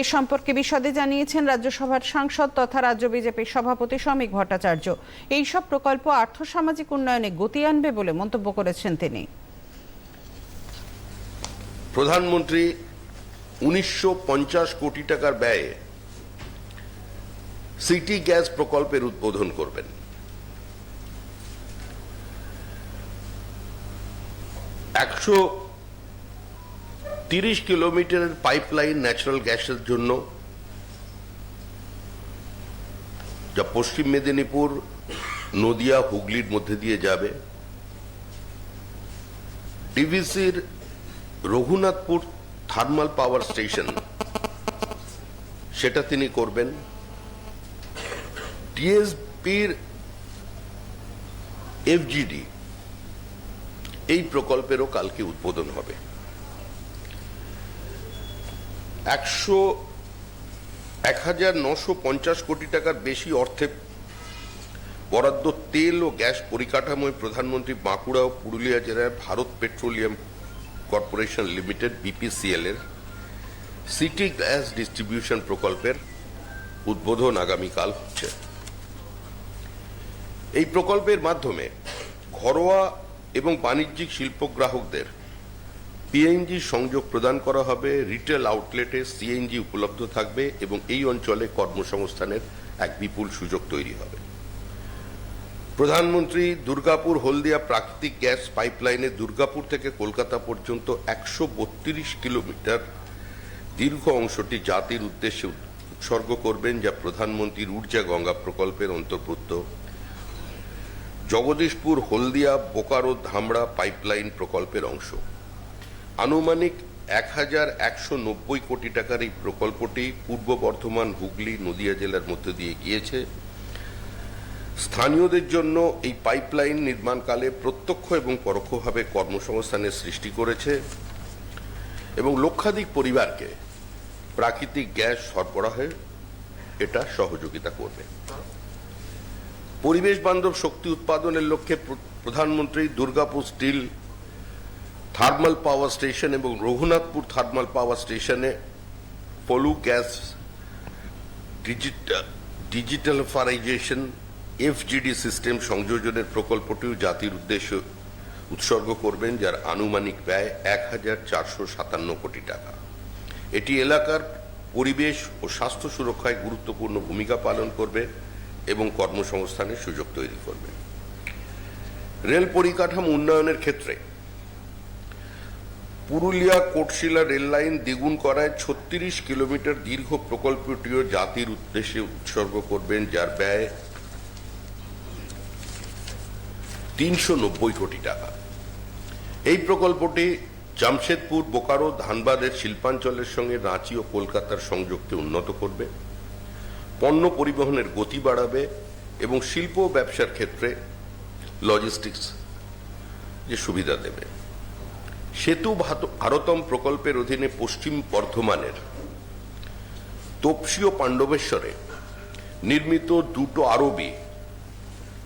এ সম্পর্কে বিশদে জানিয়েছেন রাজ্যসভার সাংসদ তথা রাজ্য বিজেপির সভাপতি শ্রমিক ভট্টাচার্য। এইসব প্রকল্প আর্থসামাজিক উন্নয়নে গতি আনবে বলে মন্তব্য করেছেন তিনি। প্রধানমন্ত্রী উনিশশো পঞ্চাশ কোটি টাকার ব্যয়ে সিটি গ্যাস প্রকল্পের উদ্বোধন করবেন। একশো তিরিশ কিলোমিটারের পাইপলাইন ন্যাচারাল গ্যাসের জন্য, যা পশ্চিম মেদিনীপুর, নদিয়া, হুগলির মধ্যে দিয়ে যাবে। ডিভিসির রঘুনাথপুর থার্মাল পাওয়ার স্টেশন সেটা তিনি করবেন। টিএসপির এফজিডি, এই প্রকল্পেরও কালকে উদ্বোধন হবে। একশো এক হাজার নশো পঞ্চাশ কোটি টাকার বেশি অর্থে বরাদ্দ তেল ও গ্যাস পরিকাঠামোয় প্রধানমন্ত্রী বাঁকুড়া ও পুরুলিয়া জেলায় Bharat petroleum corporation limited, BPCL এর সিটি গ্যাস ডিস্ট্রিবিউশন প্রকল্পের উদ্বোধন আগামীকাল হচ্ছে। এই প্রকল্পের মাধ্যমে ঘরোয়া এবং বাণিজ্যিক শিল্প গ্রাহকদের পিএনজি সংযোগ প্রদান করা হবে রিটেল আউটলেটে সিএনজি উপলব্ধ থাকবে এবং এই অঞ্চলে কর্মসংস্থানের এক বিপুল সুযোগ তৈরি হবে। প্রধানমন্ত্রী দুর্গাপুর হলদিয়া প্রাকৃতিক গ্যাস পাইপলাইনে দুর্গাপুর থেকে কলকাতা পর্যন্ত একশো বত্রিশ কিলোমিটার দীর্ঘ অংশটি জাতির উদ্দেশ্যে উৎসর্গ করবেন, যা প্রধানমন্ত্রীর ঊর্জা গঙ্গা প্রকল্পের অন্তর্ভুক্ত। জগদীশপুর হলদিয়া বোকারো ধামড়া পাইপলাইন প্রকল্পের অংশ। আনুমানিক এক হাজার একশো নব্বই কোটি টাকার এই প্রকল্পটি পূর্ব বর্ধমান, হুগলি, নদিয়া জেলার মধ্যে দিয়ে গিয়েছে। স্থানীয়দের জন্য এই পাইপলাইন নির্মাণকালে প্রত্যক্ষ এবং পরোক্ষভাবে কর্মসংস্থানের সৃষ্টি করেছে এবং লক্ষাধিক পরিবারকে প্রাকৃতিক গ্যাস সরবরাহে এটা সহযোগিতা করবে। পরিবেশ বান্ধব শক্তি উৎপাদনের লক্ষ্যে প্রধানমন্ত্রী Durgapur steel thermal power station এবং রঘুনাথপুর থার্মাল পাওয়ার স্টেশনে পলু গ্যাস ডিজিটাল, ডিজিটালফারাইজেশন, এফজিডি সিস্টেম সংযোজনের প্রকল্পটিও জাতির উদ্দেশ্যে উৎসর্গ করবেন, যার আনুমানিক ব্যয় এক হাজার চারশো সাতান্ন কোটি টাকা। এটি এলাকার পরিবেশ ও স্বাস্থ্য সুরক্ষায় গুরুত্বপূর্ণ ভূমিকা পালন করবে এবং কর্মসংস্থানের সুযোগ তৈরি করবে। রেল পরিকাঠামো উন্নয়নের ক্ষেত্রে পুরুলিয়া কোটশিলা রেল লাইন দ্বিগুণ করায় ছত্রিশ কিলোমিটার দীর্ঘ প্রকল্পটিও জাতির উদ্দেশ্যে উৎসর্গ করবেন, যার ব্যয় তিনশো নব্বই কোটি টাকা। এই প্রকল্পটি জামশেদপুর, বোকারো, ধানবাদের শিল্পাঞ্চলের সঙ্গে রাঁচি ও কলকাতার সংযোগকে উন্নত করবে, পণ্য পরিবহনের গতি বাড়াবে এবং শিল্প ব্যবসার ক্ষেত্রে লজিস্টিক্স যে সুবিধা দেবে। সেতু ভারতম প্রকল্পের অধীনে পশ্চিম বর্ধমানের তপসি ও পাণ্ডবেশ্বরে নির্মিত দুটো আরবি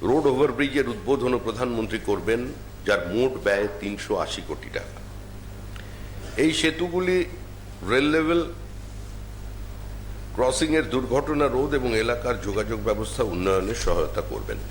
রোড ওভারব্রিজের উদ্বোধনও প্রধানমন্ত্রী করবেন, যার মোট ব্যয় তিনশো আশি কোটি টাকা। এই সেতুগুলি রেল লেভেল ক্রসিং এর দুর্ঘটনা রোধ এবং এলাকার যোগাযোগ ব্যবস্থা উন্নয়নে সহায়তা করবেন।